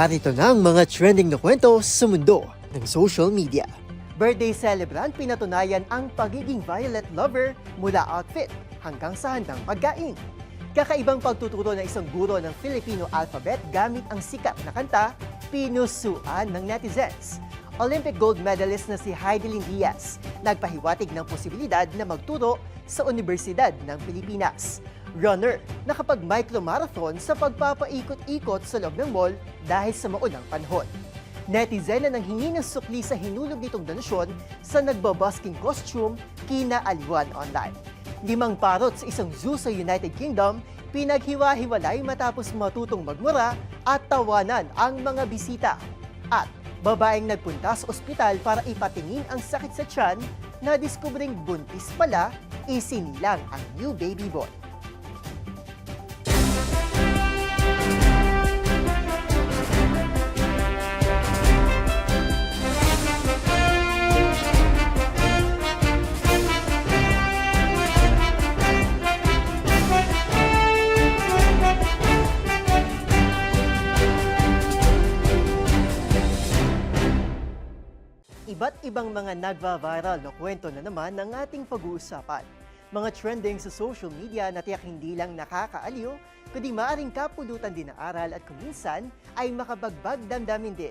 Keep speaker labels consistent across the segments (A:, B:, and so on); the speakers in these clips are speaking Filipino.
A: Narito na ang mga trending na kwento sa mundo ng social media. Birthday celebrant pinatunayan ang pagiging violet lover mula outfit hanggang sa handang pagkain. Kakaibang pagtuturo ng isang guro ng Filipino alphabet gamit ang sikat na kanta, pinusuan ng netizens. Olympic gold medalist na si Heidelin Diaz nagpahiwatig ng posibilidad na magturo sa Universidad ng Pilipinas. Runner, nakapag-micromarathon sa pagpapaikot-ikot sa loob ng mall dahil sa maunang panahon. Netizen na nanghingi ng sukli sa hinulog nitong donasyon sa nagbabasking costume kina Aliwan Online. Limang parot sa isang zoo sa United Kingdom pinaghiwa-hiwalay matapos matutong magmura at tawanan ang mga bisita. At babaeng nagpunta sa ospital para ipatingin ang sakit sa tiyan na diskubring buntis pala, isinilang ang new baby boy. Mga nagva-viral na kwento na naman ng ating pag-uusapan. Mga trending sa social media na tiyak hindi lang nakakaaliw, kundi maaring kapulutan din ng aral at kuminsan ay makabagbag damdamin din.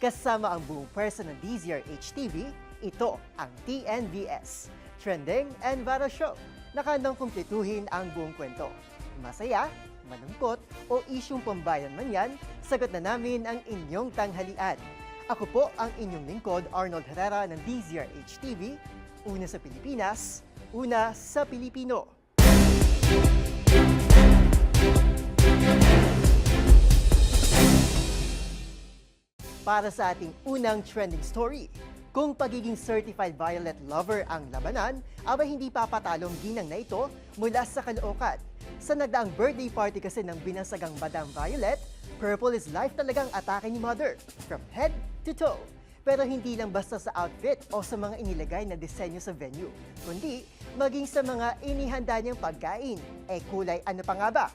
A: Kasama ang buong person ng DZRH HTV, ito ang TNVS, Trending and Viral Show. Nakandang kumpletuhin ang buong kwento. Masaya, malungkot o isyong pambayan man yan, sagot na namin ang inyong tanghalian. Ako po ang inyong lingkod, Arnold Herrera ng DZRH TV. Una sa Pilipinas, una sa Pilipino. Para sa ating unang trending story, kung pagiging certified violet lover ang labanan, aba hindi papatalong ginang na ito mula sa Caloocan. Sa nagdaang birthday party kasi ng binansagang Madam Violet, purple is life talagang atake ni Mother, from head to toe. Pero hindi lang basta sa outfit o sa mga inilagay na disenyo sa venue, kundi maging sa mga inihanda niyang pagkain. Eh kulay ano pa nga ba?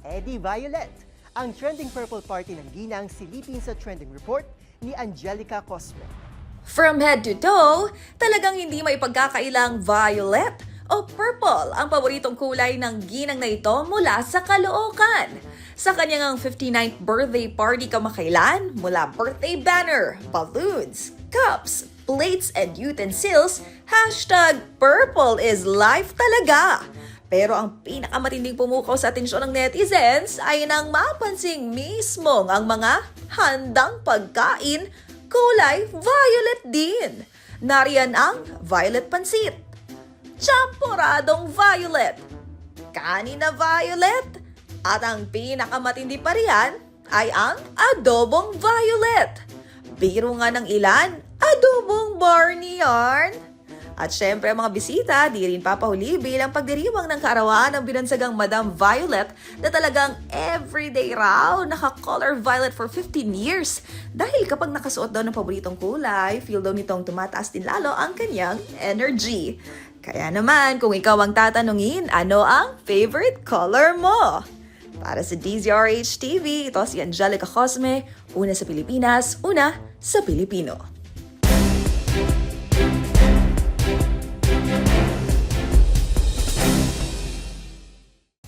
A: Eddie Violet. Ang trending purple party ng ginang silipin sa trending report ni Angelica Cosme.
B: From head to toe, talagang hindi may pagkakailang violet o purple ang paboritong kulay ng ginang na ito mula sa Caloocan. Sa kanyang 59th birthday party kamakailan, mula birthday banner, balloons, cups, plates, and utensils, hashtag purple is life talaga. Pero ang pinakamatinding pumukaw sa atensyon ng netizens ay nang mapansing mismong ang mga handang pagkain kulay violet din. Nariyan ang violet pansit, champoradong violet, kanina violet, at ang pinakamatindi pa riyan ay ang adobong violet. Biro nga ng ilan, adobong Barney yarn. At syempre mga bisita, di rin papahuli bilang pagdiriwang ng kaarawan ng binansagang Madam Violet na talagang everyday raw naka-color violet for 15 years. Dahil kapag nakasuot daw ng paboritong kulay, feel daw nitong tumataas din lalo ang kanyang energy. Kaya naman, kung ikaw ang tatanungin, ano ang favorite color mo? Para sa DZRH TV, ito si Angelica Cosme, una sa Pilipinas, una sa Pilipino.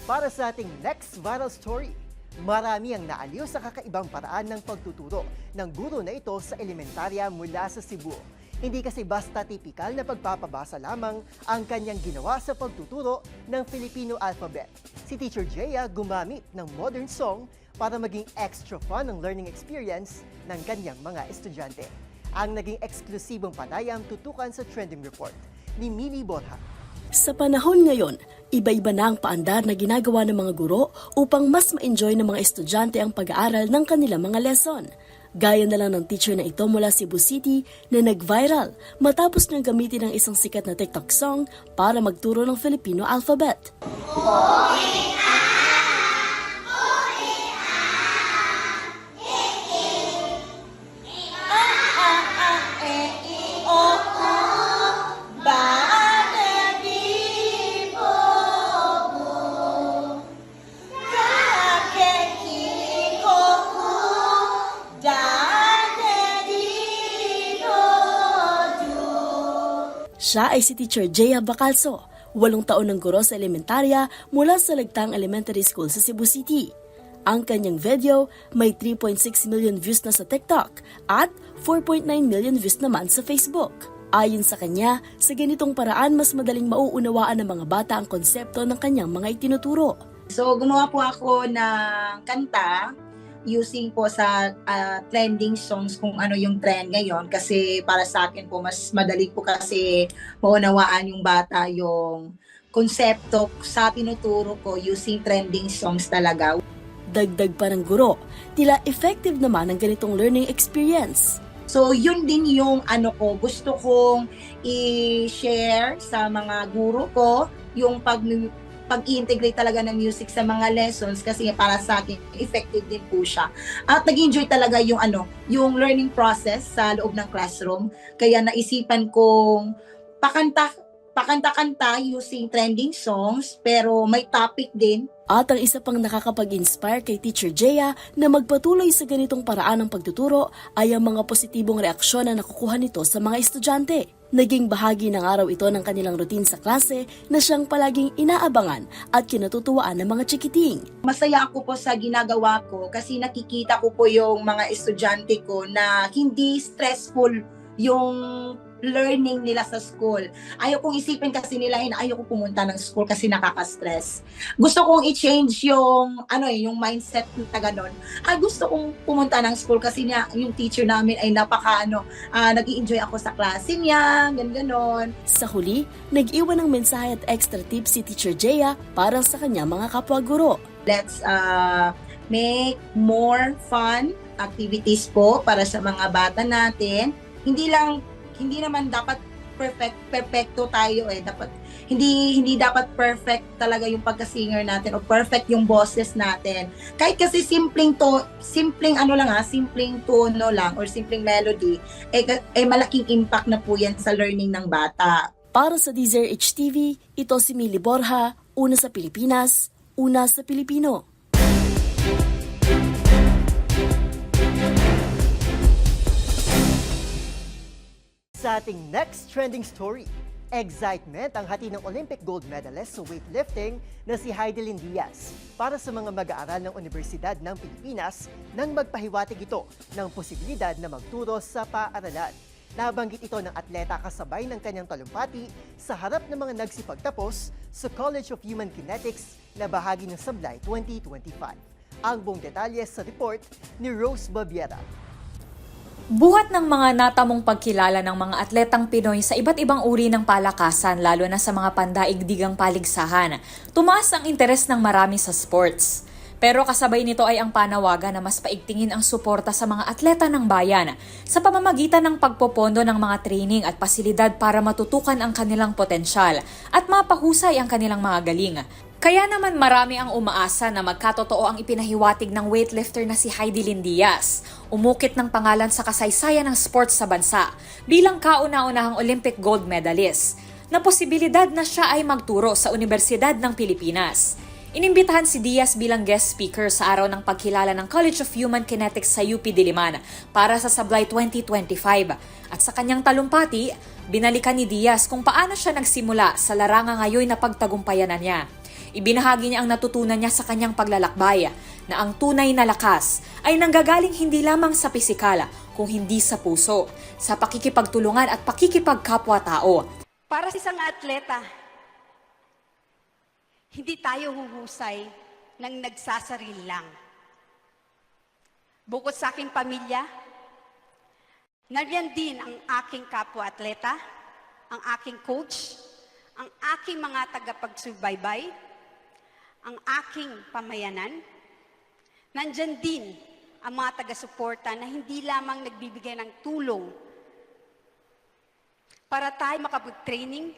A: Para sa ating next viral story, marami ang naaliw sa kakaibang paraan ng pagtuturo ng guro na ito sa elementarya mula sa Cebu. Hindi kasi basta tipikal na pagpapabasa lamang ang kanyang ginawa sa pagtuturo ng Filipino alphabet. Si Teacher Jaya gumamit ng modern song para maging extra fun ang learning experience ng kanyang mga estudyante. Ang naging eksklusibong panayam tutukan sa trending report ni Mili Borja.
C: Sa panahon ngayon, iba-iba na ang paandar na ginagawa ng mga guro upang mas ma-enjoy ng mga estudyante ang pag-aaral ng kanilang mga lesson. Gaya na lang ng teacher na ito mula Cebu City na nag-viral matapos niyang gamitin ang isang sikat na TikTok song para magturo ng Filipino alphabet. Siya ay si Teacher Jaya Bacalso, walong taon ng guro sa elementarya mula sa Lagtang Elementary School sa Cebu City. Ang kanyang video may 3.6 million views na sa TikTok at 4.9 million views naman sa Facebook. Ayon sa kanya, sa ganitong paraan mas madaling mauunawaan ng mga bata ang konsepto ng kanyang mga itinuturo.
D: So, gumawa po ako ng kanta using po sa ah, trending songs kung ano yung trend ngayon kasi para sa akin po mas madali po kasi maunawaan yung bata yung konsepto sa tinuturo ko using trending songs talaga.
C: Dagdag pa ng guro, tila effective naman ang ganitong learning experience.
D: So, yun din yung ano ko, gusto kong i-share sa mga guro ko, yung pag pag-integrate talaga ng music sa mga lessons kasi para sa akin effective din po siya. At nag-enjoy talaga yung ano, yung learning process sa loob ng classroom. Kaya naisipan kong pakanta pakanta-kanta using trending songs pero may topic din
C: At ang isa pang nakakapag-inspire kay Teacher Jaya na magpatuloy sa ganitong paraan ng pagtuturo ay ang mga positibong reaksyon na nakukuha nito sa mga estudyante. Naging bahagi ng araw ito ng kanilang routine sa klase na siyang palaging inaabangan at kinatutuwaan ng mga chikiting.
D: masaya ako po sa ginagawa ko kasi nakikita ko po yung mga estudyante ko na hindi stressful yung learning nila sa school. Ayaw kong isipin kasi nila na ayaw ko pumunta ng school kasi nakaka-stress. Gusto kong i-change yung ano eh, yung mindset na ganun. Ay gusto kong pumunta ng school kasi niya, yung teacher namin ay napaka ano, ah, nag-enjoy ako sa klase niya, ganun ganon.
C: Sa huli, nag-iwan ng mensahe at extra tips si Teacher Jaya para sa kanya mga kapwa-guro.
D: let's uh, make more fun activities po para sa mga bata natin. Hindi lang hindi naman dapat perfect perfecto tayo eh dapat hindi hindi dapat perfect talaga yung pagka-singer natin o perfect yung boses natin. Kahit kasi simpleng to simpleng ano lang ha, simpleng tono lang or simpleng melody eh, eh malaking impact na po yan sa learning ng bata.
C: Para sa Deezer HTV, ito si Mili Borja, una sa Pilipinas, una sa Pilipino.
A: Sa ating next trending story, excitement ang hati ng Olympic gold medalist sa weightlifting na si Heidelin Diaz para sa mga mag-aaral ng Universidad ng Pilipinas nang magpahiwatig ito ng posibilidad na magturo sa paaralan. Nabanggit ito ng atleta kasabay ng kanyang talumpati sa harap ng mga nagsipagtapos sa College of Human Kinetics na bahagi ng Sablay 2025. Ang buong detalye sa report ni Rose Babiera.
E: Buhat ng mga natamong pagkilala ng mga atletang Pinoy sa iba't ibang uri ng palakasan lalo na sa mga pandaigdigang paligsahan, tumaas ang interes ng marami sa sports. Pero kasabay nito ay ang panawagan na mas paigtingin ang suporta sa mga atleta ng bayan sa pamamagitan ng pagpopondo ng mga training at pasilidad para matutukan ang kanilang potensyal at mapahusay ang kanilang mga galing. Kaya naman marami ang umaasa na magkatotoo ang ipinahiwatig ng weightlifter na si Heidi Lynn Diaz. Umukit ng pangalan sa kasaysayan ng sports sa bansa bilang kauna-unahang Olympic gold medalist na posibilidad na siya ay magturo sa Universidad ng Pilipinas. Inimbitahan si Diaz bilang guest speaker sa araw ng pagkilala ng College of Human Kinetics sa UP Diliman para sa Sablay 2025. At sa kanyang talumpati, binalikan ni Diaz kung paano siya nagsimula sa laranga ngayon na pagtagumpayan na niya. Ibinahagi niya ang natutunan niya sa kanyang paglalakbay na ang tunay na lakas ay nanggagaling hindi lamang sa pisikal kung hindi sa puso, sa pakikipagtulungan at pakikipagkapwa-tao.
F: Para sa isang atleta, hindi tayo huhusay ng nagsasarili lang. Bukod sa aking pamilya, nariyan din ang aking kapwa-atleta, ang aking coach, ang aking mga tagapagsubaybay, ang aking pamayanan. Nandyan din ang mga taga-suporta na hindi lamang nagbibigay ng tulong para tayo makapag-training,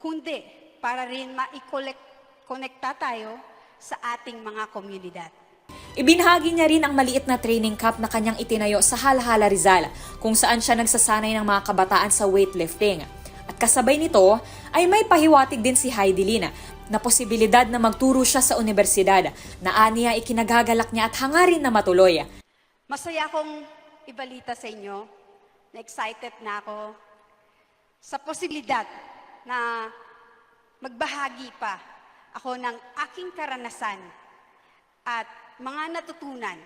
F: kundi para rin ma-connecta tayo sa ating mga komunidad.
E: Ibinahagi niya rin ang maliit na training camp na kanyang itinayo sa Halhala Rizal kung saan siya nagsasanay ng mga kabataan sa weightlifting. Kasabay nito ay may pahiwatig din si Heidi Lina na posibilidad na magturo siya sa universidad na aniya ikinagagalak niya at hangarin na matuloy.
F: Masaya akong ibalita sa inyo na excited na ako sa posibilidad na magbahagi pa ako ng aking karanasan at mga natutunan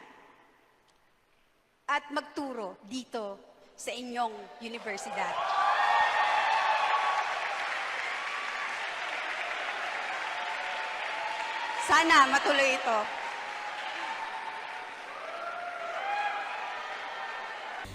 F: at magturo dito sa inyong universidad. Sana matuloy ito.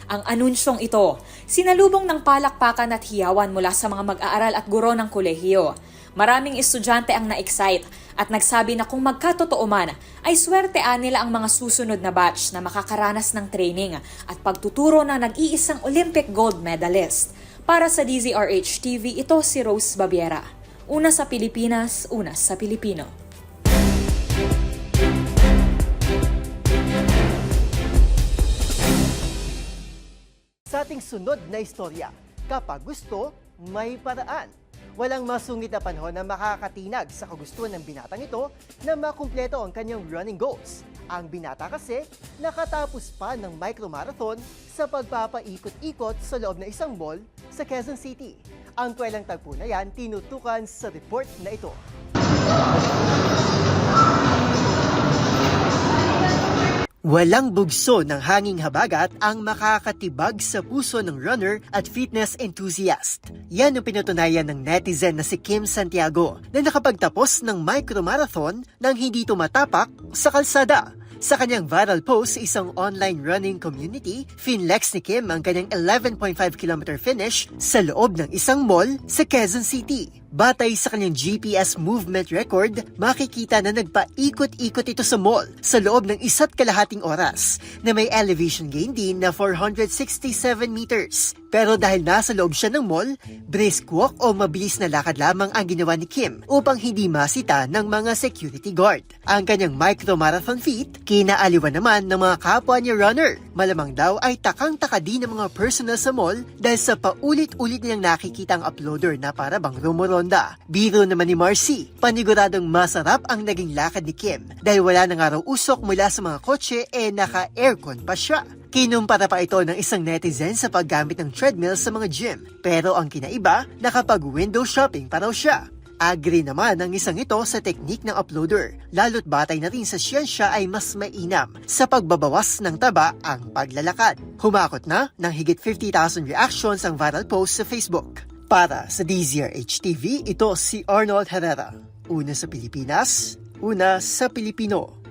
E: Ang anunsyong ito, sinalubong ng palakpakan at hiyawan mula sa mga mag-aaral at guro ng kolehiyo. Maraming estudyante ang na-excite at nagsabi na kung magkatotoo man, ay swertean nila ang mga susunod na batch na makakaranas ng training at pagtuturo ng nag-iisang Olympic gold medalist. Para sa DZRH TV, ito si Rose Babiera. Una sa Pilipinas, una sa Pilipino.
A: Ating sunod na istorya, kapag gusto, may paraan. Walang masungit na panahon na makakatinag sa kagustuhan ng binatang ito na makumpleto ang kanyang running goals. Ang binata kasi nakatapos pa ng micromarathon sa pagpapaikot-ikot sa loob ng isang mall sa Quezon City. Ang kwelang tagpo na yan tinutukan sa report na ito. Walang bugso ng hanging habagat ang makakatibag sa puso ng runner at fitness enthusiast. Yan ang pinutunayan ng netizen na si Kim Santiago na nakapagtapos ng micromarathon nang hindi tumatapak sa kalsada. Sa kanyang viral post sa isang online running community, finlex ni Kim ang kanyang 11.5 km finish sa loob ng isang mall sa Quezon City. Batay sa kanyang GPS movement record, makikita na nagpaikot-ikot ito sa mall sa loob ng isa't kalahating oras na may elevation gain din na 467 meters. Pero dahil nasa loob siya ng mall, brisk walk o mabilis na lakad lamang ang ginawa ni Kim upang hindi masita ng mga security guard. Ang kanyang micro-marathon feat, kinaaliwan naman ng mga kapwa niya runner. Malamang daw ay takang-taka din ng mga personal sa mall dahil sa paulit-ulit niyang nakikita ang uploader na para bang rumoronda. Biro naman ni Marcy, paniguradong masarap ang naging lakad ni Kim dahil wala na nga raw usok mula sa mga kotse eh naka-aircon pa siya. Kinumpara pa ito ng isang netizen sa paggamit ng treadmill sa mga gym. Pero ang kinaiba, nakapag-window shopping pa raw siya. Agree naman ang isang ito sa teknik ng uploader, lalo't batay na rin sa siyensya ay mas mainam sa pagbabawas ng taba ang paglalakad. Humakot na ng higit 50,000 reactions ang viral post sa Facebook. Para sa DZRH TV, ito si Arnold Herrera. Una sa Pilipinas, una sa Pilipino.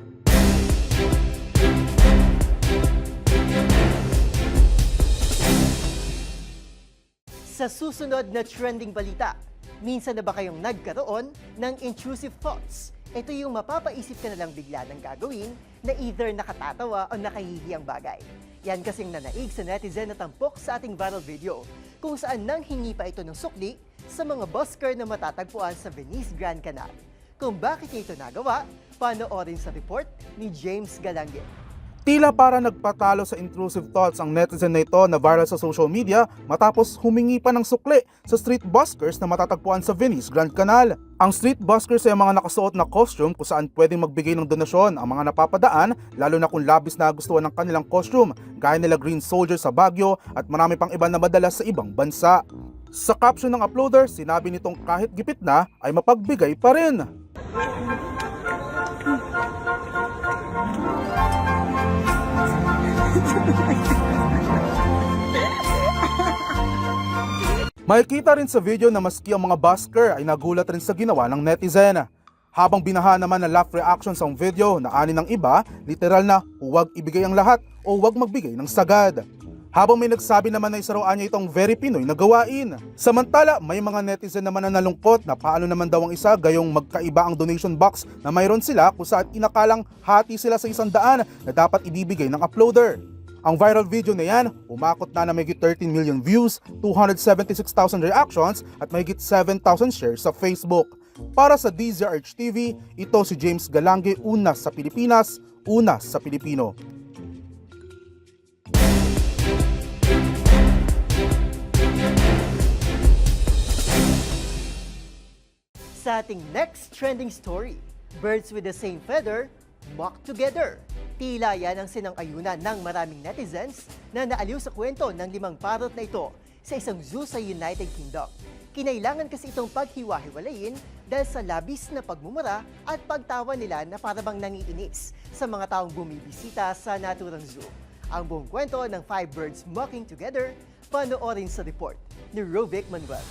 A: Sa susunod na trending balita, minsan na ba kayong nagkaroon ng intrusive thoughts? Ito yung mapapaisip ka na lang bigla ng gagawin na either nakatatawa o nakahihiyang bagay. Yan kasing nanaig sa netizen na tampok sa ating viral video kung saan nang hingi pa ito ng sukli sa mga busker na matatagpuan sa Venice Grand Canal. Kung bakit niya ito nagawa, panoorin sa report ni James Galangue.
G: Tila para nagpatalo sa intrusive thoughts ang netizen na ito na viral sa social media matapos humingi pa ng sukli sa street buskers na matatagpuan sa Venice Grand Canal. Ang street buskers ay mga nakasuot na costume kung saan pwedeng magbigay ng donasyon ang mga napapadaan lalo na kung labis na gustuhan ng kanilang costume gaya nila Green Soldier sa Baguio at marami pang iba na madalas sa ibang bansa. Sa caption ng uploader, sinabi nitong kahit gipit na ay mapagbigay pa rin. Makikita rin sa video na maski ang mga busker ay nagulat rin sa ginawa ng netizen. Habang binaha naman ng laugh reactions ang video na ani ng iba, literal na huwag ibigay ang lahat o huwag magbigay ng sagad. Habang may nagsabi naman na isa raw niya itong very Pinoy na gawain. Samantala, may mga netizen naman na nalungkot na paano naman daw ang isa gayong magkaiba ang donation box na mayroon sila kung saan inakalang hati sila sa isang daan na dapat ibibigay ng uploader. Ang viral video na yan, umakot na na mahigit 13 million views, 276,000 reactions at mahigit 7,000 shares sa Facebook. Para sa DZRH TV, ito si James Galange, una sa Pilipinas, una sa Pilipino.
A: Sa ating next trending story, birds with the same feather mock together. Tila yan ang sinang-ayunan ng maraming netizens na naaliw sa kwento ng limang parot na ito sa isang zoo sa United Kingdom. Kinailangan kasi itong paghiwa-hiwalayin dahil sa labis na pagmumura at pagtawa nila na parabang nangiinis sa mga taong bumibisita sa naturang zoo. Ang buong kwento ng Five Birds Mocking Together, panoorin sa report ni Rovic Manuel.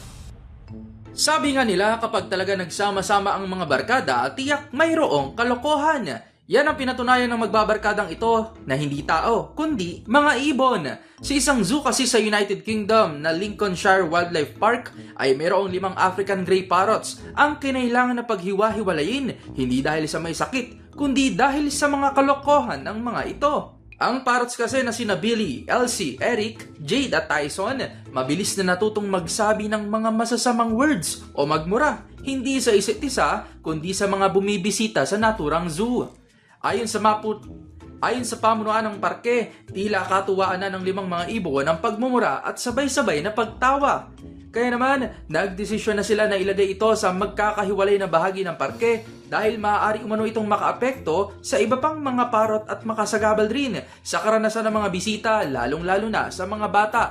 H: Sabi nga nila kapag talaga nagsama-sama ang mga barkada, tiyak mayroong kalokohan. Yan ang pinatunayan ng magbabarkadang ito na hindi tao, kundi mga ibon. Sa isang zoo kasi sa United Kingdom na Lincolnshire Wildlife Park ay mayroong limang African Grey Parrots ang kinailangan na paghiwa-hiwalayin hindi dahil sa may sakit, kundi dahil sa mga kalokohan ng mga ito. Ang parrots kasi na sina Billy, Elsie, Eric, Jade at Tyson, mabilis na natutong magsabi ng mga masasamang words o magmura, hindi sa isa't isa, kundi sa mga bumibisita sa naturang zoo. Ayon sa maput Ayon sa pamunuan ng parke, tila katuwaan na ng limang mga ibon ang pagmumura at sabay-sabay na pagtawa. Kaya naman, nagdesisyon na sila na ilagay ito sa magkakahiwalay na bahagi ng parke dahil maaari umano itong makaapekto sa iba pang mga parot at makasagabal rin sa karanasan ng mga bisita lalong-lalo na sa mga bata.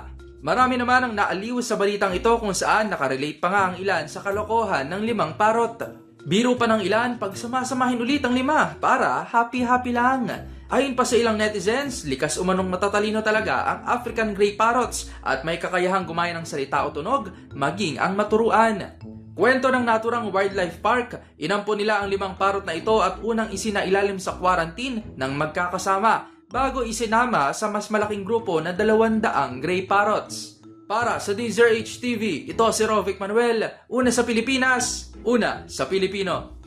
H: Marami naman ang naaliw sa balitang ito kung saan nakarelate pa nga ang ilan sa kalokohan ng limang parot. Biro pa ng ilan pag samasamahin ulit ang lima para happy-happy lang. Ayon pa sa ilang netizens, likas umanong matatalino talaga ang African Grey Parrots at may kakayahang gumaya ng salita o tunog, maging ang maturuan. Kwento ng naturang wildlife park, inampo nila ang limang parrot na ito at unang isinailalim sa quarantine ng magkakasama bago isinama sa mas malaking grupo na dalawandaang Grey Parrots. Para sa DZRH TV, ito si Rovic Manuel, una sa Pilipinas, una sa Pilipino.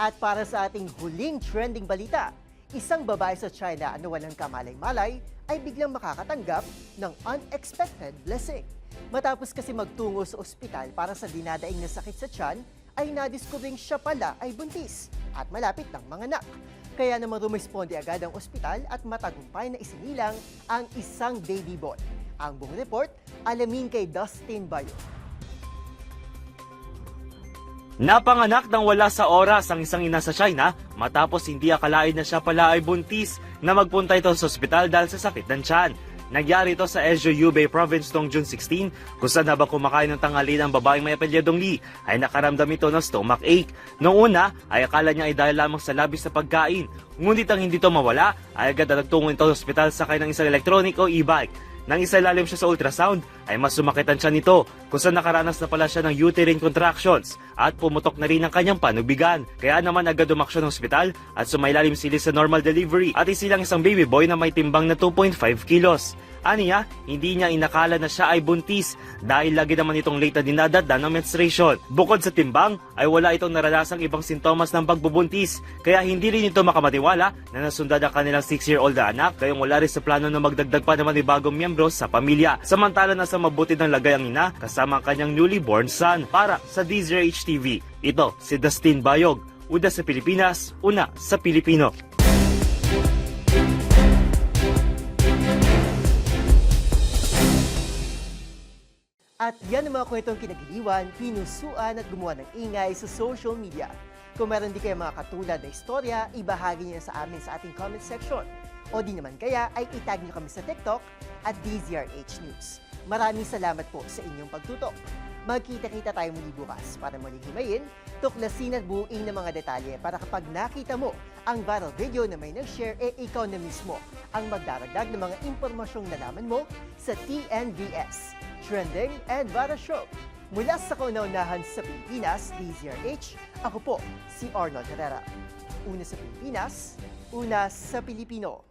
A: At para sa ating huling trending balita, isang babae sa China na walang kamalay-malay ay biglang makakatanggap ng unexpected blessing. Matapos kasi magtungo sa ospital para sa dinadaing na sakit sa tiyan, ay nadiskubring siya pala ay buntis at malapit ng mga anak. Kaya naman rumisponde agad ang ospital at matagumpay na isinilang ang isang baby boy. Ang buong report, alamin kay Dustin Bayo.
I: Napanganak ng wala sa oras ang isang ina sa China matapos hindi akalain na siya pala ay buntis na magpunta ito sa ospital dahil sa sakit ng tiyan. Nagyari ito sa Ezhou Hubei Province noong June 16 kung saan habang kumakain ng tanghali ng babaeng may apelyadong Lee ay nakaramdam ito ng stomach ache. Noong una ay akala niya ay dahil lamang sa labis na pagkain. Ngunit ang hindi ito mawala ay agad na nagtungo ito sa ospital sakay ng isang electronic o e-bike. Nang isalalim siya sa ultrasound, ay mas sumakit ang tiyan nito kung saan nakaranas na pala siya ng uterine contractions at pumutok na rin ang kanyang panubigan. Kaya naman agad umaksyon ng ospital at sumailalim sila sa normal delivery at isilang isang baby boy na may timbang na 2.5 kilos. Aniya, hindi niya inakala na siya ay buntis dahil lagi naman itong late na dinadada ng menstruation. Bukod sa timbang, ay wala itong naranasang ibang sintomas ng pagbubuntis. Kaya hindi rin ito makamatiwala na nasundan ang kanilang 6-year-old na anak kayong wala rin sa plano na magdagdag pa naman ng bagong miyembro sa pamilya. Samantala nasa mabuti ng lagay ang ina kasama ang kanyang newly born son. Para sa DZRH TV, ito si Dustin Bayog. Una sa Pilipinas, una sa Pilipino.
A: At yan ang mga kwentong kinagiliwan, pinusuan at gumawa ng ingay sa social media. Kung meron di kayo mga katulad na istorya, ibahagi niyo sa amin sa ating comment section. O di naman kaya ay itag niyo kami sa TikTok at DZRH News. Maraming salamat po sa inyong pagtutok. Magkita-kita tayo muli bukas para muling himayin, tuklasin at buuin ng mga detalye para kapag nakita mo ang viral video na may nag-share, e ikaw na mismo ang magdaragdag ng mga impormasyong nalaman mo sa TNVS, Trending and Viral Show. Mula sa kauna-unahan sa Pilipinas, DZRH, ako po si Arnold Herrera. Una sa Pilipinas, una sa Pilipino.